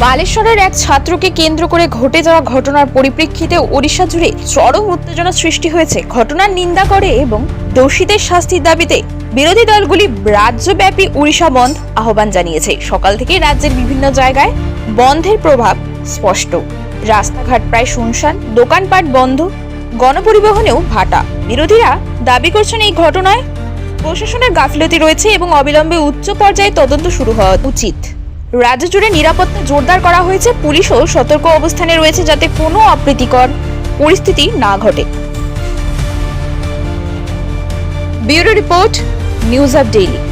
বালেশ্বরের এক ছাত্রকে কেন্দ্র করে ঘটে যাওয়া ঘটনার পরিপ্রেক্ষিতে ওড়িশা জুড়ে চরম উত্তেজনা সৃষ্টি হয়েছে। ঘটনার নিন্দা করে এবং দোষীদের শাস্তির দাবিতে বিরোধী দলগুলি রাজ্যব্যাপী উড়িষ্যা বন্ধ আহ্বান জানিয়েছে। সকাল থেকে রাজ্যের বিভিন্ন জায়গায় বন্ধের প্রভাব স্পষ্ট। রাস্তাঘাট প্রায় শুনশান, দোকানপাট বন্ধ, গণপরিবহনেও ভাটা। বিরোধীরা দাবি করছেন এই ঘটনায় প্রশাসনের গাফিলতি রয়েছে এবং অবিলম্বে উচ্চ পর্যায়ে তদন্ত শুরু হওয়া উচিত। রাজ্য জুড়ে নিরাপত্তা জোরদার করা হয়েছে, পুলিশও সতর্ক অবস্থানে রয়েছে যাতে কোনো অপ্রীতিকর পরিস্থিতি না ঘটে। Bureau report, news up daily.